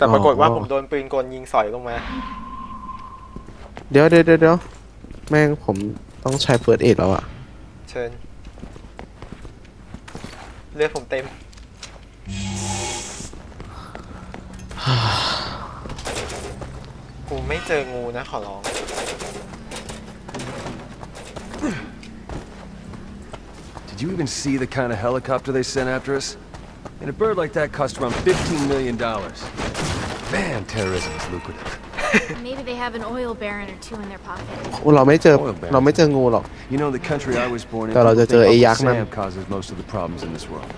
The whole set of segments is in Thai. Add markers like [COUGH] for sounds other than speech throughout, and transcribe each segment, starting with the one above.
แต่ปรากฏว่าอ๋อผมโดนปืนกลยิงสอยลงมาเดี๋ยวเดี๋ยวเดี๋ยวเดี๋ยวแม่งผมต้องใช้เฟิร์สเอดแล้วอะเชิญเลือดผมเต็ม กูไม่เจองูนะขอร้อง Did you even see the kind of helicopter they sent after us? And a bird like that cost around $15 million. Man, terrorism is lucrative. [LAUGHS] Maybe they have an oil baron or two in their pocket. เราไม่เจอ Oil barrels. เราไม่เจองูหรอก You know, the country I was born in, Pero people yo think te- Uncle yak man. Sam causes most of the problems in this world.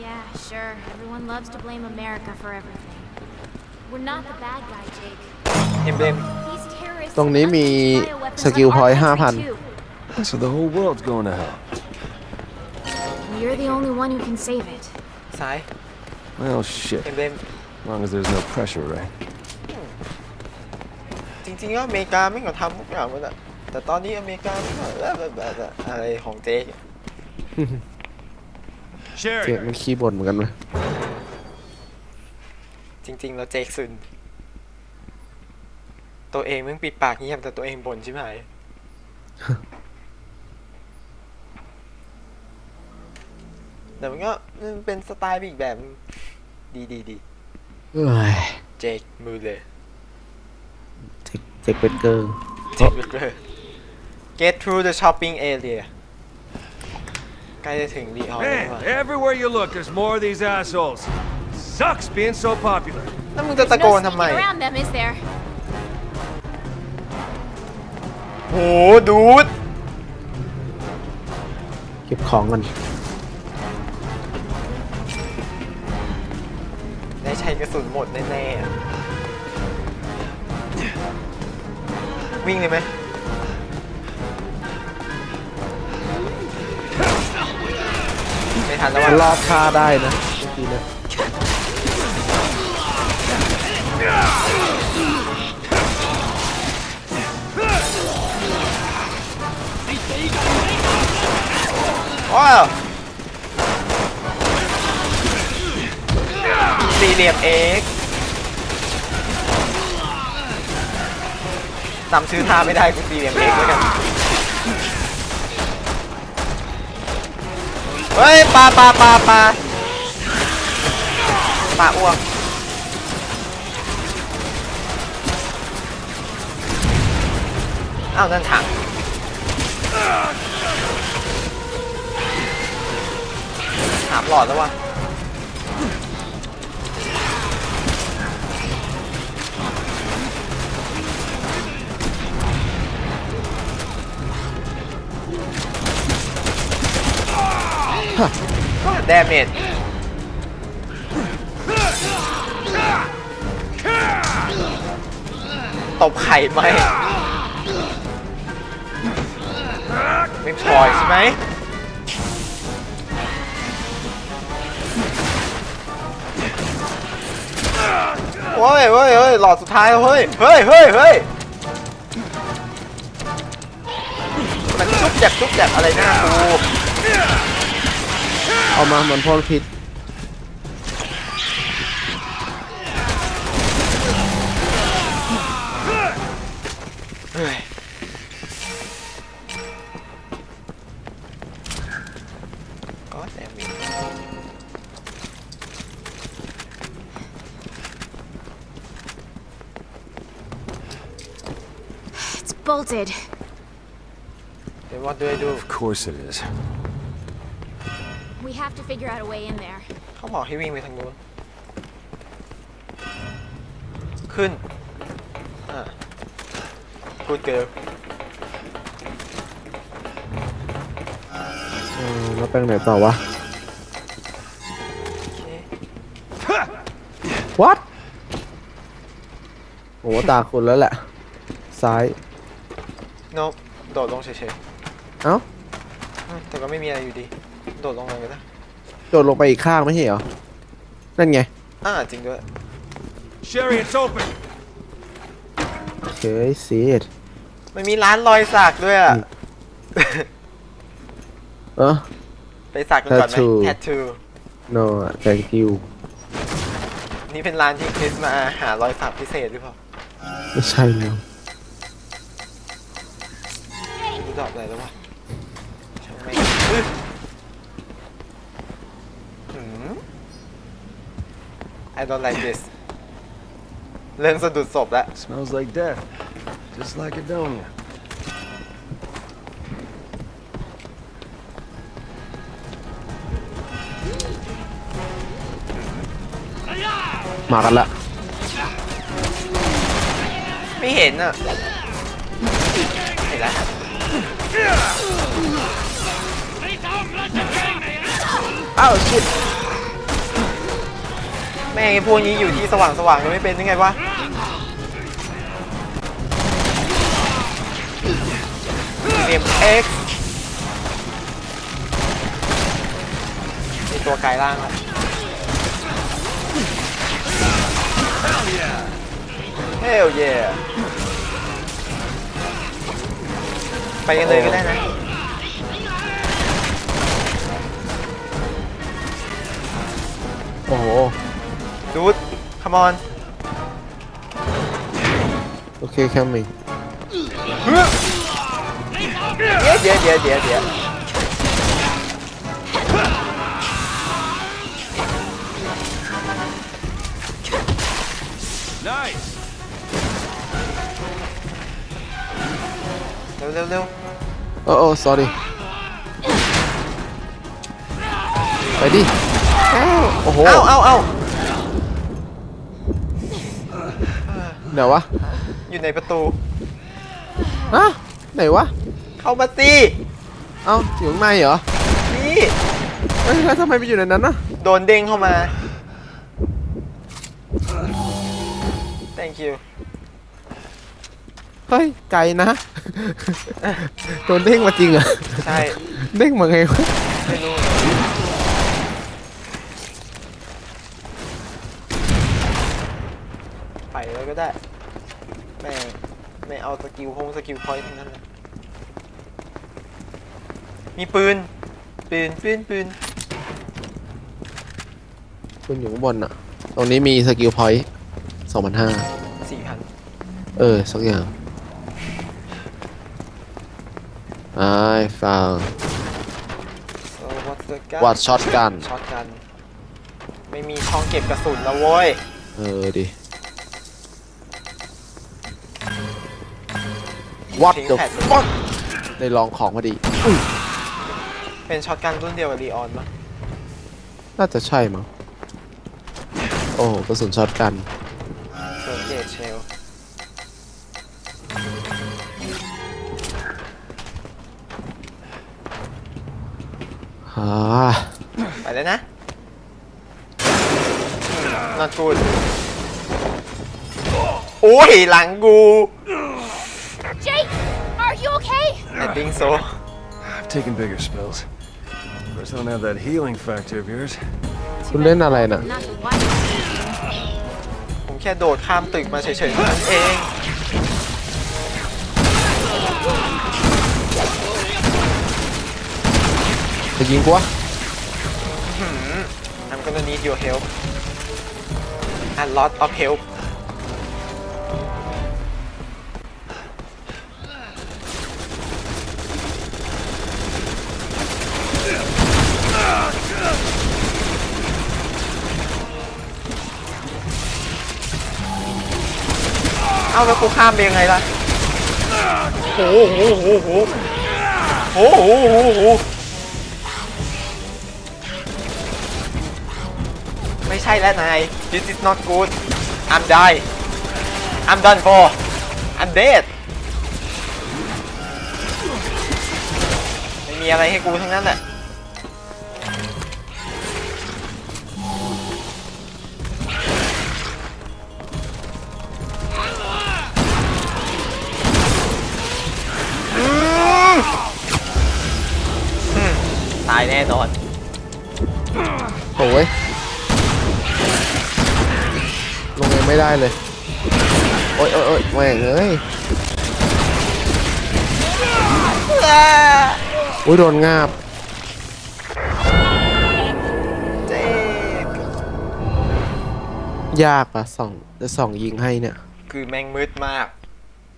Yeah, sure. Everyone loves to blame America for everything. We're not the bad guy, Jake. เอ็มเบลม These terrorists ตรงนี้มี unleash bioweapons สกิล on พ our อยต์ห้า country พัน too. So the whole world's going to hell. You're the only one who can save it. ซ้าย Well, shit. เอ็มเบลม As long as there's no pressure, right? จริงๆก็อเมริกาไม่ก็ทำทุกอย่างหมดอะแต่ตอนนี้อเมริกาไม่ก็แบบแบบแบบอะไรของเจ๊กเจ๊มันขี้บ่นเหมือนกันเลยจริง ๆ แล้วเจ๊กซึน ตัวเองมึงปิดปากเงียบแต่ตัวเองบ่นใช่ไหมแต่มันก็มันเป็นสไตล์อีกแบบนึงดีดีดีเอ้ยเจ๊กมือเลยเจ๊กเจ๊กเป็นเกิร์ลเจ๊กเลย get through the shopping area ใกล้จะถึงรีออนแล้ว Man, ว่ะ everywhere you look, there's more of these assholes. Sucks being so popular. แล้วมึงจะตะ There's โก no นทำไม sneaking around them, is there? หดูดเก็บของกันได้ใช้กระสุนหมดแน่ๆอะวิ่งเลยไหมไม่ทันแล้วมันรว่ะอบค่าได้นะเมื่อกี้เนี่ย ว้าวสี่เหลี่ยมเอ็กจำชื่อท่าไม่ได้กูสี่เหลี่ยมเอ็กแล้วกันเฮ้ยปลาปลาปลาปลาปลาอ้วกอ้าวนั่นถัง หลอดแล้ววะแดเมจตบไข่ไหมไม่พอยใช่ไหม โอ้ยเฮ้ยเฮ้ยหลอดสุดท้ายแล้วเฮ้ย เฮ้ยเฮ้ยเฮ้ยมันจุ๊บแจกจุ๊บแจกอะไรหน้ากูเอามาเหมือนพ่นพิษ It's bolted. เดี๋ยวว่าด้วยดู Of course it is. We have to figure out a way in there. เขาบอกให้วิ่งไปทางนู้นขึ้น อ่ากูเกิร์เออแล้วไปไหนต่อวะโอเค what โอ้ตาคุณแล้วแหละ ซ้าย โนบโดดลงเฉยเอ้า ๆอืมแต่ก็ไม่มีอะไรอยู่ดี โดดลงเลยก็ได้โดดลงไปอีกข้างไม่ใช่เหรอ นั่นไงอ่าจริงด้วย Sherry, it's open. เคย see it มันมีร้านรอยสักด้วยอะเออ ไปสักกันก่อนไหม Tattoo แท t ทู no thank you นี่เป็นร้านที่คริสมาหารอยสักพิเศษหรือเปล่า ไม่ใช่แล้ว ดอกอะไรแล้ววะช่างไม่งอื้อหืม I don't like this เริ่มสะดุดศพแล้ว Smells like death. Just like Adonia. มากันละไม่เห็นอะเห็นแล้ว อ้าวชิดแม่งไอ้พวกนี้อยู่ที่สว่างสว่างๆยังไม่เป็นยังไงวะเอมเอ็กซ์มีตัวกายร่างแล้วเฮลเย่ ไปกันเลยก็ได้นะ โอ้โห ดูด come on โอเค coming เดี๋ยวเดี๋ยวเดี๋ยวเดี๋ยว ร็วเร็วเร็วโอ้โอ้ sorry ไปดิอ้าวโอ้โหเอ้าเอ้าเอ้าไหนวะอยู่ในประตู ฮะไหนวะ เข้ามาสิเอ้าอยู่ข้างในเหรอนี่เอ้ยแล้วทำไมไปอยู่ในนั้นนะโดนเด้งเข้ามา thank you เฮ้ยไกลนะ โดนเด้งมาจริงเหรอใช่เด้งมาไงวะไม่รู้ไปเลยก็ได้แม่งไม่เอาสกิลพงสกิลพอยต์ทั้งนั้นเลยมีปืน ปืนปืนปืนคุณอยู่ข้างบนอะตรงนี้มีสกิลพอยต์สองพันห้าสี่พัน เออ สักอย่าง ไอ้ฟัง so what's the gun วัดช็อตกันช็อตกัน ไม่มีช่องเก็บกระสุนแล้วโว้ย เออดิ What ทิ้ง the แผ่น fuck ได้ลองของพอดี เป็นช็อตกันรุ่นเดียวกับรีออนปะน่าจะใช่มั้งโอ้โหกระสุนช็อตกัน เซอร์เกตเชล ฮ่าไปเลยนะ not good โอ้ยหลังกู Jake, are you okay? I think so I've taken bigger spills. Of course, I don't have that healing factor of yours. คุณเล่นอะไรน่ะ Not the white. ผมแค่โดดข้ามตึกมาเฉยๆเท่านั้นเอง จะยิงกูวะ I'm gonna need your help a lot of help เอาแล้วกูข้ามไปยังไงล่ะโอ้โหโหโหโหโหโหโหโห ใช่แล้วนาย this is not good I'm die I'm done for I'm dead ไม่มีอะไรให้กูทั้งนั้นแหละตายแน่นอน โอ้ย ไม่ได้เลย โอ้ยโอ้ยโอ้ยแม่งเอ้ยอุ้ยโดนงาบเจ๊ยากอะสองจะสองยิงให้เนี่ย คือแม่งมืดมาก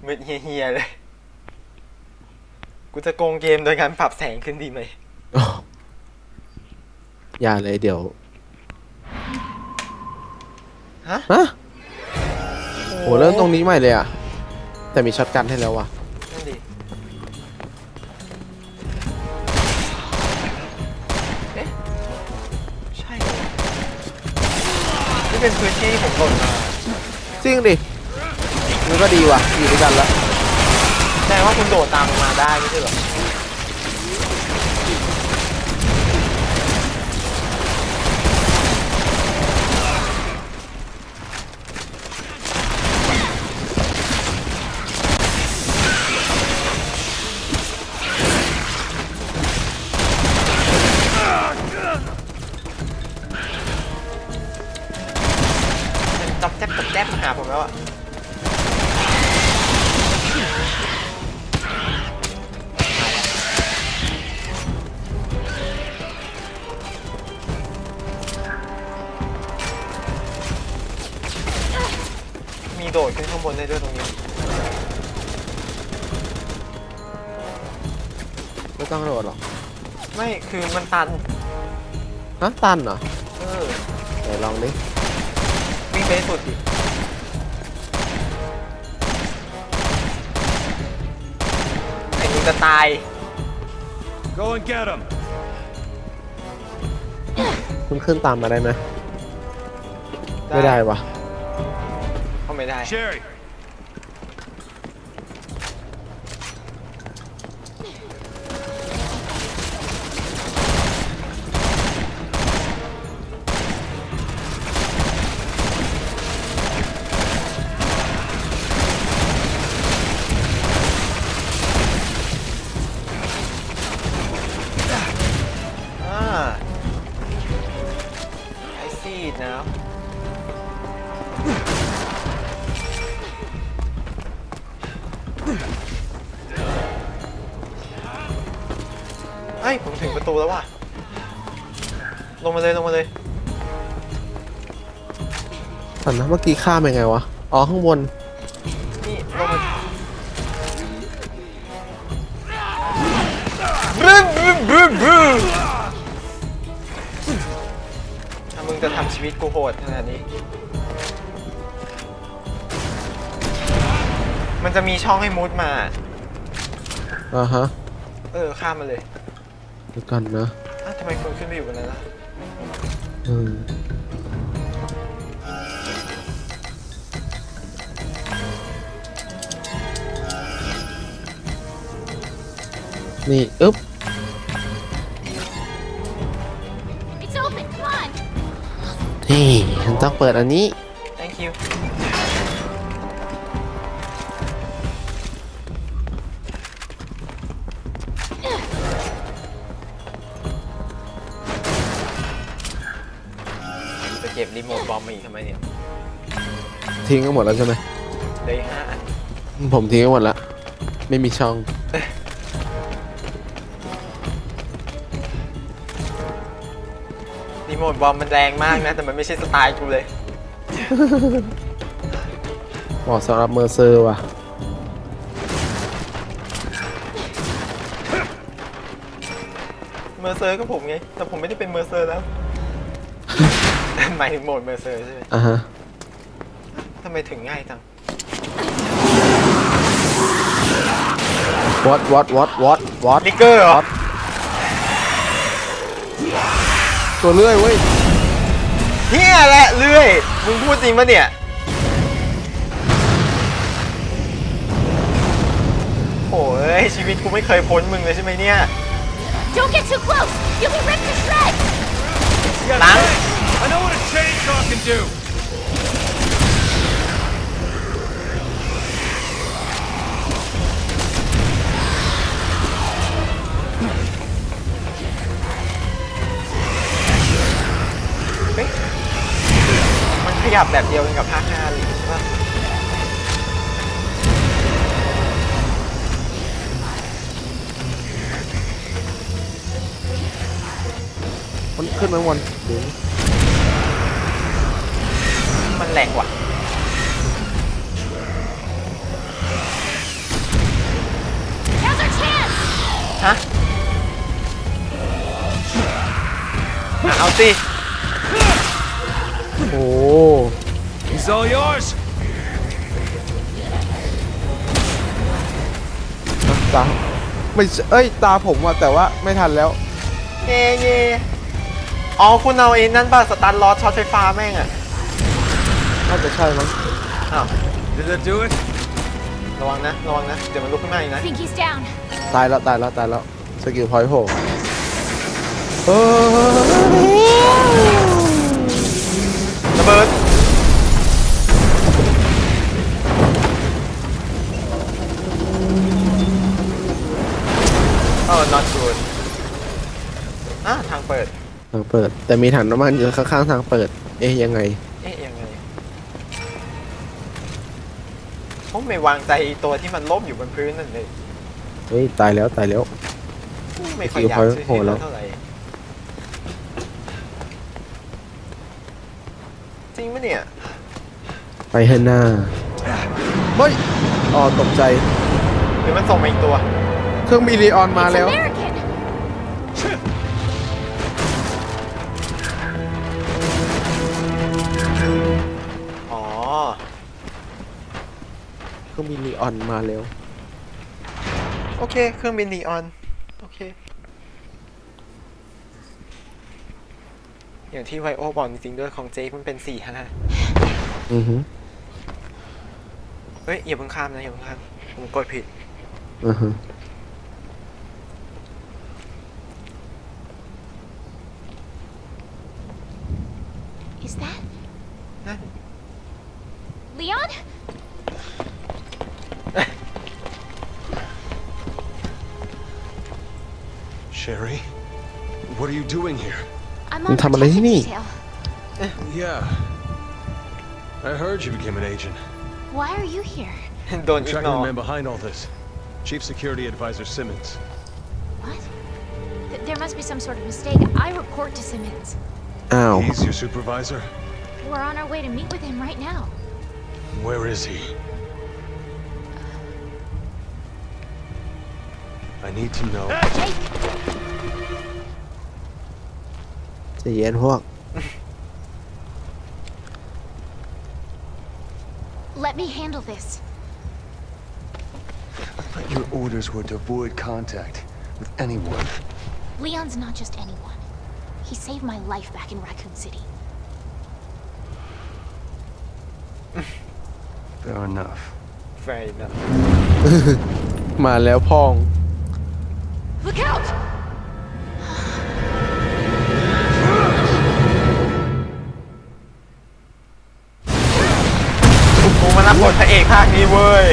มืดเฮียๆเลย กูจะโกงเกมโดยการปรับแสงขึ้นดีไหมอย่าเลยเดี๋ยว ฮะ ฮะโหเริ่มตรงนี้ใหม่เลยอะ แต่มีช็อตกันให้แล้วว่ะ นั่นดิเอ๊ะใช่เหรอนี่เป็นพื้นที่ที่ผมหล่นมาจริงดิมันก็ดีว่ะ อยู่ด้วยกันแล้ว แสดงว่าคุณโดดตามลงมาได้ไม่ใช่เหรอ แจ๊บจับแจ๊บมาหาผมแล้วอะมีโดดขึ้นข้างบนได้ด้วยตรงนี้ไม่ต้องโดดหรอกไม่คือมันตันฮะตันเหรอเออ ไหนลองดิ วิ่งไปให้สุดดิไอ้มึงจะตาย Go and get him. คุณขึ้นตามมาได้ไหมไม่ได้ว่ะก็ไม่ได้ Sherry. เมื่อกี้ข้ามยังไงวะ อ๋อ ข้างบน นี่ลงมาบึ้มบึ้มบึ้มบึ้มถ้ามึงจะทำชีวิตกูโหดขนาดนี้ มันจะมีช่องให้มุดมา อ่าฮะเออ ข้ามมาเลยเดีวกันนะอ้าวทำไมคุณขึ้นไปอยู่บนนั้นล่ะ อืม นี่อึ๊บ It's open, come on! นี่ฉันต้องเปิดอันนี้ thank you จะเก็บรีโมทบอมมาอีกทำไมเนี่ยทิ้งกันหมดแล้วใช่ไหมเหลยห้าอันผมทิ้งกันหมดแล้วไม่มีช่อง บอมมันแรงมากนะ แต่มันไม่ใช่สไตล์กูเลย เหมาะสำหรับเมอร์เซอร์ว่ะ เมอร์เซอร์ก็ผมไง แต่ผมไม่ได้เป็นเมอร์เซอร์แล้ว หมายถึงโหมดเมอร์เซอร์ใช่ไหมอะฮะ ทำไมถึงง่ายจัง what what what what what ลิกเกอร์เหรอ ตัวเลื่อยเว้ยเฮียแหละเลื่อย มึงพูดจริงปะเนี่ย โอ้ยชีวิตกูไม่เคยพ้นมึงเลยใช่ไหมเนี่ย Don't get too close! You'll be ripped to shreds! Lang? I know what a chainsaw can do. ขยับแบบเดียวกันกับภาคห้าเลยใช่ปะมันขึ้นมาข้างบนมันแรงกว่าฮะอะเอาสิ โอ้ He's all yours! ตาไม่ใช่เอ้ยตาผมว่ะแต่ว่าไม่ทันแล้ว เย่เย่อ๋อคุณเอาไอ้นั่นป่ะสตาร์ลอดช็อตไฟฟ้าแม่งอะน่าจะใช่มั้งอ้าว Did that do it? ระวังนะระวังนะ เดี๋ยวมันลุกขึ้นมาอีกนะ I think he's down. ตายแล้วตายแล้วตายแล้วสกิลพอยต์โผล่เออ เปิด แต่มีถังน้ำมันอยู่ข้างๆทางเปิด เอ๊ยยังไง เอ๊ะยังไงผมไม่วางใจตัวที่มันล้มอยู่บนพื้นนั่นเลยเฮ้ยตายแล้วตายแล้วไม่ค่อยอยากซื้อโหที่แล้นั่วนเท่าไหร่จริงปะเนี่ย ไปเฮหน้าเฮ้ยอ๋อตกใจ หรือมันส่งมาอีกตัว เครื่องมีรีออนมา It's แล้ว American! รื่องมีรีออนมาแล้ว โอเค เครื่องบินนีออน โอเค อย่างที่ไวโอบอกจริงๆด้วยของเจคมันเป็นสี่ห้าอือฮึเฮ้ยอย่าเพิ่งข้ามนะอย่าเพิ่งข้าม ผมกดผิด อือฮึ ทำอะไรที่ protective นี่ detail. Yeah. I heard you became an agent. Why are you here? [LAUGHS] โดน I'm อีก tracking นอ the man behind all this. Chief Security Advisor Simmons. What? Th- there must be some sort of mistake. I report to Simmons. อ้าว He's your supervisor? We're on our way to meet with him right now. Where is he? I need to know. Jake! ใจะเย็นพวก Let me handle this. Your orders were to avoid contact with anyone. Leon's not just anyone. He saved my life back in Raccoon City. [LAUGHS] Fair enough. ไฟนะ [LAUGHS] มาแล้วพอง Look out! รับบทพระเอกภาคนี้เว้ย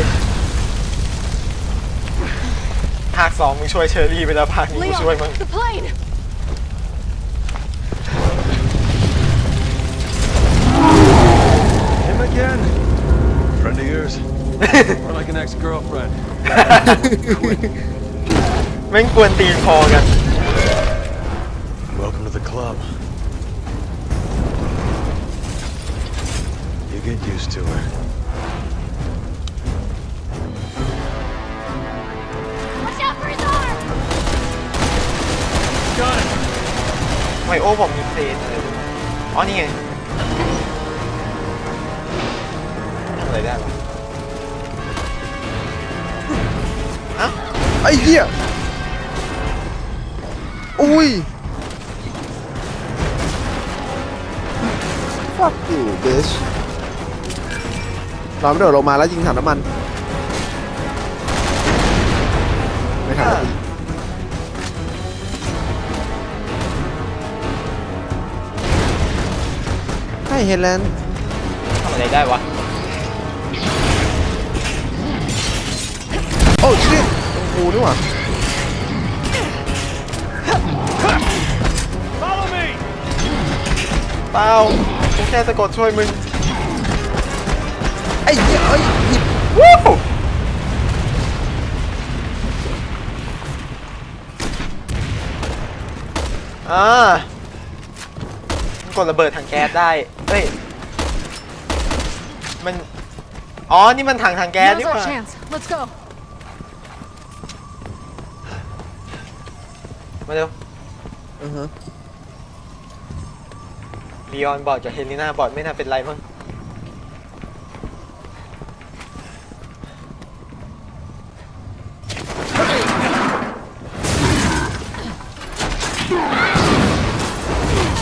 ภาคสองมึงช่วยเชอรี่ไปแล้วภาคนี้กูช่วยมึง the plane! Him again? Friend of yours? or like an ex-girlfriend? แม่งกวนตีนพอกัน Welcome to the club. You get used to her. ไวโอบอกมีเพลนอะไรด้วยอ๋อนี่ไงทำอะไรได้วะเอ้าไอ้เหี้ยอุ้ย fuck you bitch เราไม่โดดลงมาแล้วยิงถังน้ำมัน ไม่ทันแล้ว ให้เฮเลนทำอะไรได้วะ โอ้ชิตกูนี่หว่า Follow me! เปล่ากูแค่สะกดช่วยมึง ไอ้เหี้ยเอ้ยหยิบวู้อ่ากดระเบิดถังแก๊สได้ เอ้ย มัน อ๋อ นี่มันถังถังแก๊ส Now's นี่ห our ว่า chance. Let's go. มาเร็วอือฮะลีออนบอดกับเฮลิน่าบอดไม่น่าเป็นไรมั้ง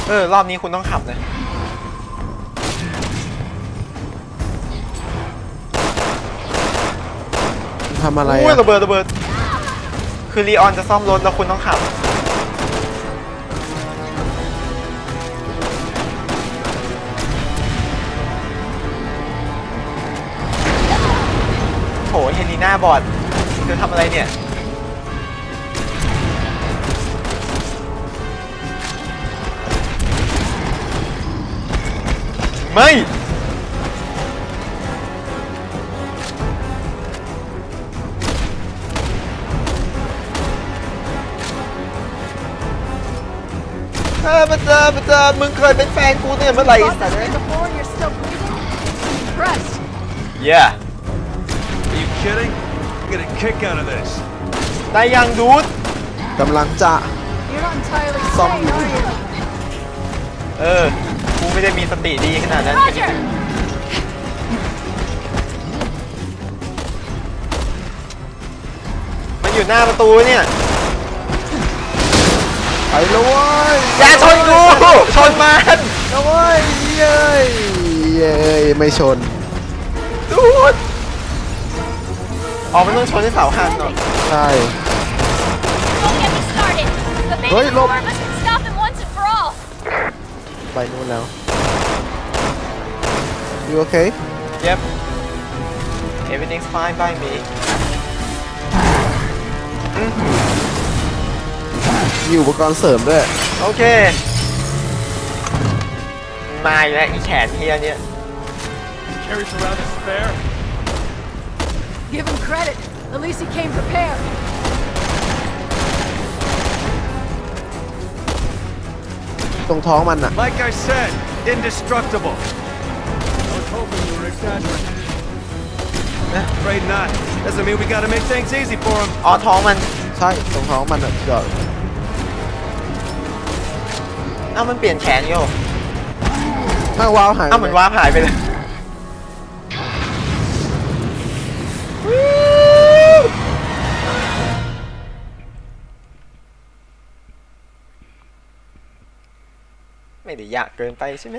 เออ รอบนี้คุณต้องขับนะ ทำอะไรอุ้ยอะระเบิดระเบิด คือลีออนจะซ่อมรถแล้วคุณต้องขับ โถเฮลีน่าบอดเธอทำอะไรเนี่ย ไม่ เออมาเจอมาเจอมึงเคยเป็นแฟนกูเนี่ยเมื่อไหร่ Fought สัต this ว์ way before and you're still breathing? Impressed. yeah Are you kidding? I get a kick out of this. ได้ยังดูด กำลังจะ You're not entirely Some- sane, are you? เออ กูไม่ได้มีสติดีขนาดนั้น Roger! มันอยู่หน้าประตูเนี่ย ไปแล้วเว้ยอย่าชนกูชนมันแล้วเว้ยเย้ยเย้ยไม่ชนดูดอ๋อมันต้องชนที่เสาหันเนาะใช่ Don't get me started. The baby Hey, look. war must stop him once and for all. ไปนู่นแล้ว you okay yep everything's fine by me มี อุปกรณ์เสริมด้วย โอเค มาอีกแล้วอีแขนเฮียเนี่ย Carries around a spare. Give him credit. At least he came prepared. ตรงท้องมันอะ Like I said, indestructible. I was hoping you were exaggerating. Afraid not. Doesn't mean we gotta make things easy for him. อ๋อท้องมัน ใช่ตรงท้องมันอะจอด เอ้ามันเปลี่ยนแขนโยข้างว้าวหายเอ้าเหมือนว่าร์ปหายไปเลยไม่ได้ยากเกินไปใช่ไหม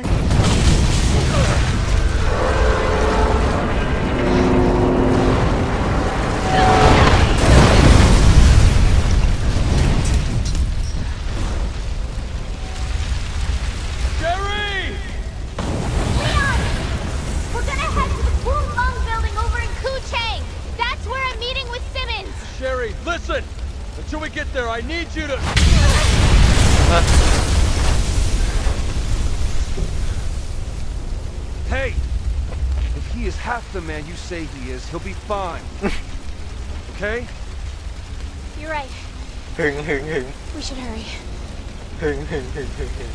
man you say he is, he'll be fine. okay? You're right. หึงหึงหึง We should hurry. หึงหึงหึงหึงหึง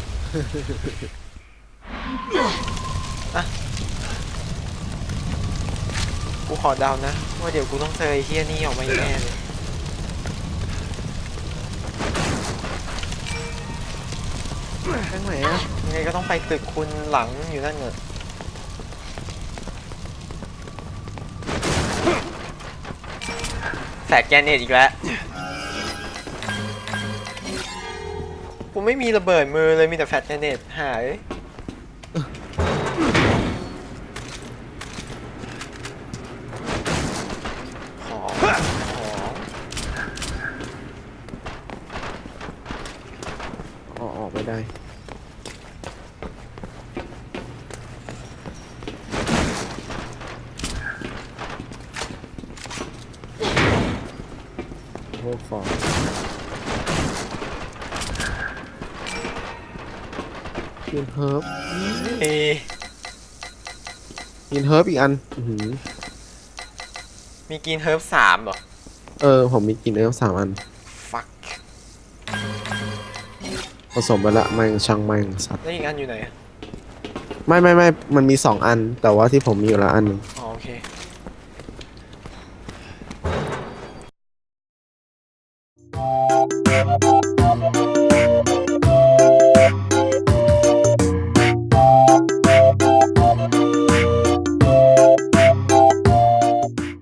อะกูขอเดานะ ว่าเดี๋ยวกูต้องเจอไอ้เฮียนี่ออกมาอีกแน่เลยข้างไหนอะยังไงก็ต้องไปตึกคุณหลังอยู่นั่นเนอะ แสกแกนเนตอีกแล้ว กูไม่มีระเบิดมือเลยมีแต่แฟลชแกนเนตหาย ของของ อ๋อออกไม่ได้ โอ้ฟองกินเฮิร์บเอกินเฮิร์บอีกอันอื้อหือมีกินเฮิร์บสามเหรอ เออ ผมมีกินเฮิร์บสามอัน ฟัก ผสมไปละแม่งช่างแม่งสัตว์แล้วอีกอันอยู่ไหนอะไม่ไม่ไม่มันมีสองอัน แต่ว่าที่ผมมีอยู่ละอันหนึ่งอ๋อโอเค